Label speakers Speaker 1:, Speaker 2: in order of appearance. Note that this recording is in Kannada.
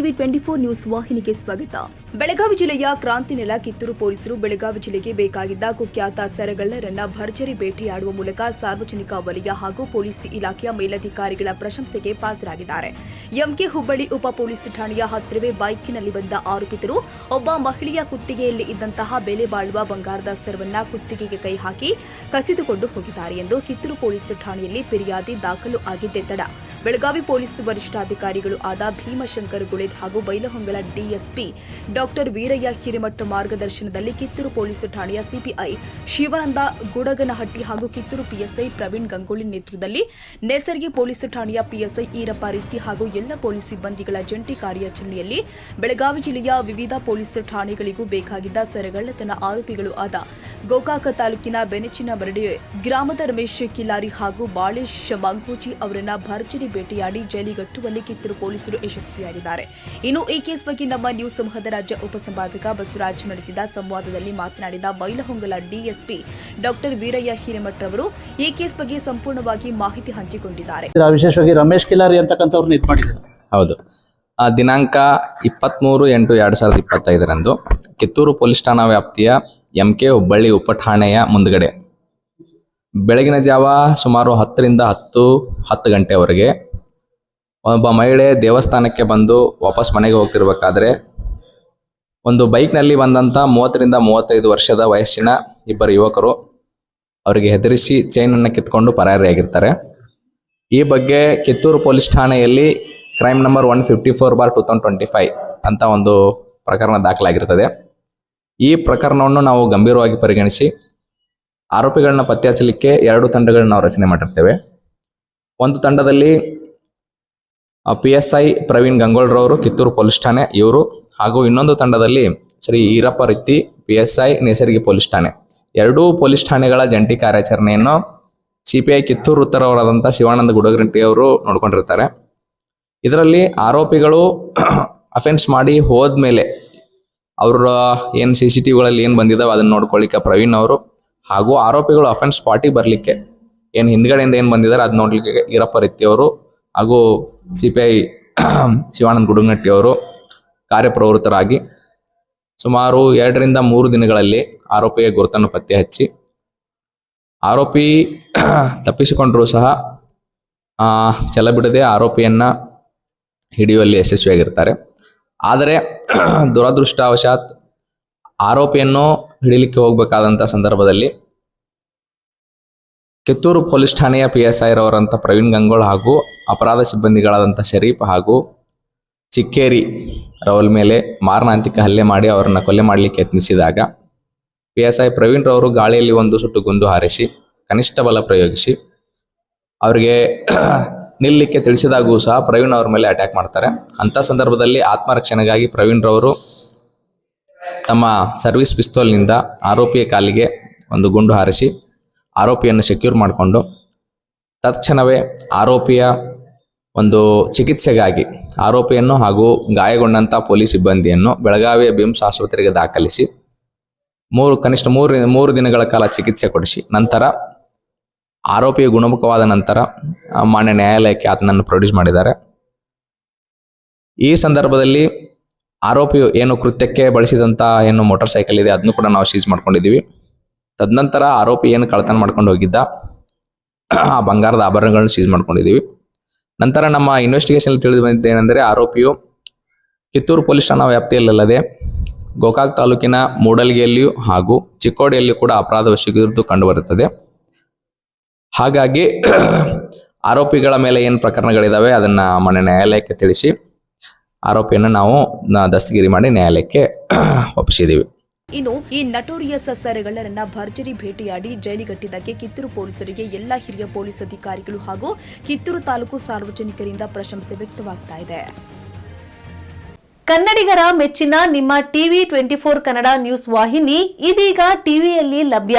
Speaker 1: ಟಿವಿ ಟ್ವೆಂಟಿ ಫೋರ್ ನ್ಯೂಸ್ ವಾಹಿನಿಗೆ ಸ್ವಾಗತ. ಬೆಳಗಾವಿ ಜಿಲ್ಲೆಯ ಕ್ರಾಂತಿನೆಲ ಕಿತ್ತೂರು ಪೊಲೀಸರು ಬೆಳಗಾವಿ ಜಿಲ್ಲೆಗೆ ಬೇಕಾಗಿದ್ದ ಕುಖ್ಯಾತ ಸರಗಳ್ಳರನ್ನ ಭರ್ಜರಿ ಭೇಟಿಯಾಡುವ ಮೂಲಕ ಸಾರ್ವಜನಿಕ ವಲಯ ಹಾಗೂ ಪೊಲೀಸ್ ಇಲಾಖೆಯ ಮೇಲಧಿಕಾರಿಗಳ ಪ್ರಶಂಸೆಗೆ ಪಾತ್ರರಾಗಿದ್ದಾರೆ. ಎಂಕೆ ಹುಬ್ಬಳ್ಳಿ ಉಪ ಪೊಲೀಸ್ ಠಾಣೆಯ ಹತ್ತಿರವೇ ಬೈಕಿನಲ್ಲಿ ಬಂದ ಆರೋಪಿತರು ಒಬ್ಬ ಮಹಿಳೆಯ ಕುತ್ತಿಗೆಯಲ್ಲಿ ಇದ್ದಂತಹ ಬೆಲೆ ಬಾಳುವ ಬಂಗಾರದ ಸರವನ್ನ ಕುತ್ತಿಗೆಗೆ ಕೈ ಹಾಕಿ ಕಸಿದುಕೊಂಡು ಹೋಗಿದ್ದಾರೆ ಎಂದು ಕಿತ್ತೂರು ಪೊಲೀಸ್ ಠಾಣೆಯಲ್ಲಿ ಫಿರ್ಯಾದಿ ದಾಖಲು ಆಗಿದ್ದೆ ತಡ. ಬೆಳಗಾವಿ ಪೊಲೀಸ್ ವರಿಷ್ಠಾಧಿಕಾರಿಗಳು ಆದ ಭೀಮಶಂಕರ್ ಗುಳೇದ್ ಹಾಗೂ ಬೈಲಹೊಂಗಲ ಡಿಎಸ್ಪಿ ಡಾಕ್ಟರ್ ವೀರಯ್ಯ ಹಿರೇಮಠ ಮಾರ್ಗದರ್ಶನದಲ್ಲಿ ಕಿತ್ತೂರು ಪೊಲೀಸ್ ಠಾಣೆಯ ಸಿಪಿಐ ಶಿವಾನಂದ ಗುಡಗನಹಟ್ಟಿ ಹಾಗೂ ಕಿತ್ತೂರು ಪಿಎಸ್ಐ ಪ್ರವೀಣ್ ಗಂಗೋಳಿ ನೇತೃತ್ವದಲ್ಲಿ ನೇಸರ್ಗಿ ಪೊಲೀಸ್ ಠಾಣೆಯ ಪಿಎಸ್ಐ ಈರಪ್ಪ ರೀತಿ ಹಾಗೂ ಎಲ್ಲ ಪೊಲೀಸ್ ಸಿಬ್ಬಂದಿಗಳ ಜಂಟಿ ಕಾರ್ಯಾಚರಣೆಯಲ್ಲಿ ಬೆಳಗಾವಿ ಜಿಲ್ಲೆಯ ವಿವಿಧ ಪೊಲೀಸ್ ಠಾಣೆಗಳಿಗೂ ಬೇಕಾಗಿದ್ದ ಸರಗಳ್ಳತನ ಆರೋಪಿಗಳು ಆದ ಗೋಕಾಕ ತಾಲೂಕಿನ ಬೆನಚಿನ ಬರಡೆ ಗ್ರಾಮದ ರಮೇಶ್ ಕಿಲಾರಿ ಹಾಗೂ ಬಾಳೇಶ್ ಮಂಗೂಜಿ ಅವರನ್ನ ಭರ್ಜರಿ ಬೇಟೆಯಾಡಿ ಜೈಲಿಗಟ್ಟುವಲ್ಲಿ ಕಿತ್ತೂರು ಪೊಲೀಸರು ಯಶಸ್ವಿಯಾಗಿದ್ದಾರೆ. ಇನ್ನು ಈ ಕೇಸ್ ಬಗ್ಗೆ ನಮ್ಮ ನ್ಯೂಸ್ ಸಂಹದ ರಾಜ್ಯ ಉಪಸಂಪಾದಕ ಬಸವರಾಜ್ ನಡೆಸಿದ ಸಂವಾದದಲ್ಲಿ ಮಾತನಾಡಿದ ಬೈಲಹೊಂಗಲ ಡಿಎಸ್ಪಿ ಡಾಕ್ಟರ್ ವೀರಯ್ಯ ಹಿರೇಮಠ್ ಅವರು ಈ ಕೇಸ್ ಬಗ್ಗೆ ಸಂಪೂರ್ಣವಾಗಿ ಮಾಹಿತಿ ಹಂಚಿಕೊಂಡಿದ್ದಾರೆ.
Speaker 2: ವಿಶೇಷವಾಗಿ ರಮೇಶ್ ಕಿಲಾರಿ ಅಂತಕ್ಕಂಥವ್ರನ್ನ ಇದು ಮಾಡಿದ್ದಾರೆ
Speaker 3: ಹೌದು. ಆ, ದಿನಾಂಕ ಇಪ್ಪತ್ತ್ಮೂರು ಎಂಟು ಎರಡು ಸಾವಿರದ ಇಪ್ಪತ್ತೈದರಂದು ಕಿತ್ತೂರು ಪೊಲೀಸ್ ಠಾಣಾ ವ್ಯಾಪ್ತಿಯ ಎಂ ಕೆ ಹುಬ್ಬಳ್ಳಿ ಉಪಠಾಣೆಯ ಮುಂದ್ಗಡೆ ಬೆಳಗಿನ ಜಾವ ಸುಮಾರು ಹತ್ತರಿಂದ ಹತ್ತು ಹತ್ತು ಗಂಟೆವರೆಗೆ ಒಬ್ಬ ಮಹಿಳೆ ದೇವಸ್ಥಾನಕ್ಕೆ ಬಂದು ವಾಪಸ್ ಮನೆಗೆ ಹೋಗ್ತಿರ್ಬೇಕಾದ್ರೆ ಒಂದು ಬೈಕ್ನಲ್ಲಿ ಬಂದಂಥ ಮೂವತ್ತರಿಂದ ಮೂವತ್ತೈದು ವರ್ಷದ ವಯಸ್ಸಿನ ಇಬ್ಬರು ಯುವಕರು ಅವರಿಗೆ ಹೆದರಿಸಿ ಚೈನನ್ನು ಕಿತ್ಕೊಂಡು ಪರಾರಿಯಾಗಿರ್ತಾರೆ. ಈ ಬಗ್ಗೆ ಕಿತ್ತೂರು ಪೊಲೀಸ್ ಠಾಣೆಯಲ್ಲಿ crime number one fifty four bar two thousand twenty five ಅಂತ ಒಂದು ಪ್ರಕರಣ ದಾಖಲಾಗಿರ್ತದೆ. ಈ ಪ್ರಕರಣವನ್ನು ನಾವು ಗಂಭೀರವಾಗಿ ಪರಿಗಣಿಸಿ ಆರೋಪಿಗಳನ್ನ ಪತ್ತೆ ಹಚ್ಚಲಿಕ್ಕೆ ಎರಡು ತಂಡಗಳನ್ನ ನಾವು ರಚನೆ ಮಾಡಿರ್ತೇವೆ. ಒಂದು ತಂಡದಲ್ಲಿ ಪಿ ಎಸ್ ಐ ಪ್ರವೀಣ್ ಗಂಗೋಳ್ರವರು, ಕಿತ್ತೂರು ಪೊಲೀಸ್ ಠಾಣೆ ಇವರು, ಹಾಗೂ ಇನ್ನೊಂದು ತಂಡದಲ್ಲಿ Shri Irappa Ritti, P S I Nesargi police ಠಾಣೆ. ಎರಡೂ ಪೊಲೀಸ್ ಠಾಣೆಗಳ ಜಂಟಿ ಕಾರ್ಯಾಚರಣೆಯನ್ನು ಸಿಪಿಐ ಕಿತ್ತೂರು ಉತ್ತರವರಾದಂಥ ಶಿವಾನಂದ ಗುಡಗಂಟಿ ಅವರು ನೋಡ್ಕೊಂಡಿರ್ತಾರೆ. ಇದರಲ್ಲಿ ಆರೋಪಿಗಳು ಅಫೆನ್ಸ್ ಮಾಡಿ ಹೋದ್ಮೇಲೆ ಅವರ ಏನು ಸಿ ಸಿ ಟಿವಿಗಳಲ್ಲಿ ಏನು ಬಂದಿದಾವೆ ಅದನ್ನ ನೋಡ್ಕೊಳ್ಳಿಕ್ಕೆ ಪ್ರವೀಣ್ ಅವರು ಹಾಗೂ ಆರೋಪಿಗಳು ಅಫೆನ್ಸ್ ಸ್ಪಾಟಿಗೆ ಬರಲಿಕ್ಕೆ. ಏನು ಹಿಂದ್ಗಡೆಯಿಂದ ಏನು ಬಂದಿದ್ದಾರೆ ಅದು ನೋಡಲಿಕ್ಕೆ ಈರಪ್ಪ ಅವರು ಹಾಗೂ ಸಿ ಪಿ ಐ ಶಿವಾನಂದ ಗುಡುಗನಟ್ಟಿಯವರು ಕಾರ್ಯಪ್ರವೃತ್ತರಾಗಿ ಸುಮಾರು ಎರಡರಿಂದ ಮೂರು ದಿನಗಳಲ್ಲಿ ಆರೋಪಿಯ ಗುರುತನ್ನು ಪತ್ತೆ ಹಚ್ಚಿ. ಆರೋಪಿ ತಪ್ಪಿಸಿಕೊಂಡರೂ ಸಹ ಛಲ ಬಿಡದೆ ಆರೋಪಿಯನ್ನ ಹಿಡಿಯುವಲ್ಲಿ ಯಶಸ್ವಿಯಾಗಿರ್ತಾರೆ. ಆದರೆ ದುರದೃಷ್ಟವಶಾತ್ ಆರೋಪಿಯನ್ನು ಹಿಡಿಲಿಕ್ಕೆ ಹೋಗಬೇಕಾದಂಥ ಸಂದರ್ಭದಲ್ಲಿ ಕಿತ್ತೂರು ಪೊಲೀಸ್ ಠಾಣೆಯ ಪಿ ಎಸ್ ಐ ರವರಂಥ ಪ್ರವೀಣ್ ಗಂಗೋಳ್ ಹಾಗೂ ಅಪರಾಧ ಸಿಬ್ಬಂದಿಗಳಾದಂಥ ಶರೀಫ್ ಹಾಗೂ ಚಿಕ್ಕೇರಿ ರವಲ್ ಮೇಲೆ ಮಾರಣಾಂತಿಕ ಹಲ್ಲೆ ಮಾಡಿ ಅವರನ್ನು ಕೊಲೆ ಮಾಡಲಿಕ್ಕೆ ಯತ್ನಿಸಿದಾಗ ಪಿ ಎಸ್ ಐ ಪ್ರವೀಣ್ ರವರು ಗಾಳಿಯಲ್ಲಿ ಒಂದು ಸುಟ್ಟು ಗುಂದು ಹಾರಿಸಿ, ಕನಿಷ್ಠ ಬಲ ಪ್ರಯೋಗಿಸಿ, ಅವರಿಗೆ ನಿಲ್ಲಕ್ಕೆ ತಿಳಿಸಿದಾಗೂ ಸಹ ಪ್ರವೀಣ್ ಅವರ ಮೇಲೆ ಅಟ್ಯಾಕ್ ಮಾಡ್ತಾರೆ. ಅಂಥ ಸಂದರ್ಭದಲ್ಲಿ ಆತ್ಮರಕ್ಷಣೆಗಾಗಿ ಪ್ರವೀಣ್ ರವರು ತಮ್ಮ ಸರ್ವಿಸ್ ಪಿಸ್ತೋಲ್ನಿಂದ ಆರೋಪಿಯ ಕಾಲಿಗೆ ಒಂದು ಗುಂಡು ಹಾರಿಸಿ ಆರೋಪಿಯನ್ನು ಸೆಕ್ಯೂರ್ ಮಾಡಿಕೊಂಡು ತತ್ಕ್ಷಣವೇ ಆರೋಪಿಯ ಒಂದು ಚಿಕಿತ್ಸೆಗಾಗಿ ಆರೋಪಿಯನ್ನು ಹಾಗೂ ಗಾಯಗೊಂಡಂಥ ಪೊಲೀಸ್ ಸಿಬ್ಬಂದಿಯನ್ನು ಬೆಳಗಾವಿಯ ಬಿಮ್ಸ್ ಆಸ್ಪತ್ರೆಗೆ ದಾಖಲಿಸಿ ಮೂರು ಕನಿಷ್ಠ ಮೂರು ಮೂರು ದಿನಗಳ ಕಾಲ ಚಿಕಿತ್ಸೆ ಕೊಡಿಸಿ ನಂತರ ಆರೋಪಿಯ ಗುಣಮುಖವಾದ ನಂತರ ಮಾನ್ಯ ನ್ಯಾಯಾಲಯಕ್ಕೆ ಆತನನ್ನು ಪ್ರೊಡ್ಯೂಸ್ ಮಾಡಿದ್ದಾರೆ. ಈ ಸಂದರ್ಭದಲ್ಲಿ ಆರೋಪಿಯು ಏನು ಕೃತ್ಯಕ್ಕೆ ಬಳಸಿದಂಥ ಏನು ಮೋಟಾರ್ ಸೈಕಲ್ ಇದೆ ಅದನ್ನು ಕೂಡ ನಾವು ಸೀಸ್ ಮಾಡ್ಕೊಂಡಿದ್ದೀವಿ. ತದನಂತರ ಆರೋಪಿ ಏನು ಕಳ್ಳತನ ಮಾಡ್ಕೊಂಡು ಹೋಗಿದ್ದ, ಆ ಬಂಗಾರದ ಆಭರಣಗಳನ್ನು ಸೀಸ್ ಮಾಡ್ಕೊಂಡಿದ್ದೀವಿ. ನಂತರ ನಮ್ಮ ಇನ್ವೆಸ್ಟಿಗೇಷನ್ ತಿಳಿದು ಬಂದಿದ್ದೇನೆಂದರೆ ಆರೋಪಿಯು ಕಿತ್ತೂರು ಪೊಲೀಸ್ ಠಾಣಾ ವ್ಯಾಪ್ತಿಯಲ್ಲದೆ ಗೋಕಾಕ್ ತಾಲೂಕಿನ ಮೂಡಲ್ಗಿಯಲ್ಲಿಯೂ ಹಾಗೂ ಚಿಕ್ಕೋಡಿಯಲ್ಲಿಯೂ ಕೂಡ ಅಪರಾಧ ವಶಿಗಿರುವುದು ಕಂಡುಬರುತ್ತದೆ. ಹಾಗಾಗಿ, ಆರೋಪಿಗಳ ಮೇಲೆ ಏನು ಪ್ರಕರಣಗಳಿದ್ದಾವೆ ಅದನ್ನು ಮನೆ ನ್ಯಾಯಾಲಯಕ್ಕೆ ತಿಳಿಸಿ ಆರೋಪಿಯನ್ನು ನಾವು ದಸ್ತಗಿರಿ ಮಾಡಿ ನ್ಯಾಯಾಲಯಕ್ಕೆ ಒಪ್ಪಿಸಿದ್ದೀವಿ
Speaker 1: ಇನ್ನು ಈ ನಟೋರಿಯಸ್ ಸರಗಳ್ಳರನ್ನ ಭರ್ಜರಿ ಭೇಟಿಯಾಡಿ ಜೈಲಿಗಟ್ಟಿದ್ದಕ್ಕೆ ಕಿತ್ತೂರು ಪೊಲೀಸರಿಗೆ ಎಲ್ಲ ಹಿರಿಯ ಪೊಲೀಸ್ ಅಧಿಕಾರಿಗಳು ಹಾಗೂ ಕಿತ್ತೂರು ತಾಲೂಕು ಸಾರ್ವಜನಿಕರಿಂದ ಪ್ರಶಂಸೆ ವ್ಯಕ್ತವಾಗ್ತಾ ಇದೆ.
Speaker 4: ಕನ್ನಡಿಗರ ಮೆಚ್ಚಿನ ನಿಮ್ಮ TV twenty four Kannada news ವಾಹಿನಿ ಇದೀಗ ಟಿವಿಯಲ್ಲಿ ಲಭ್ಯ.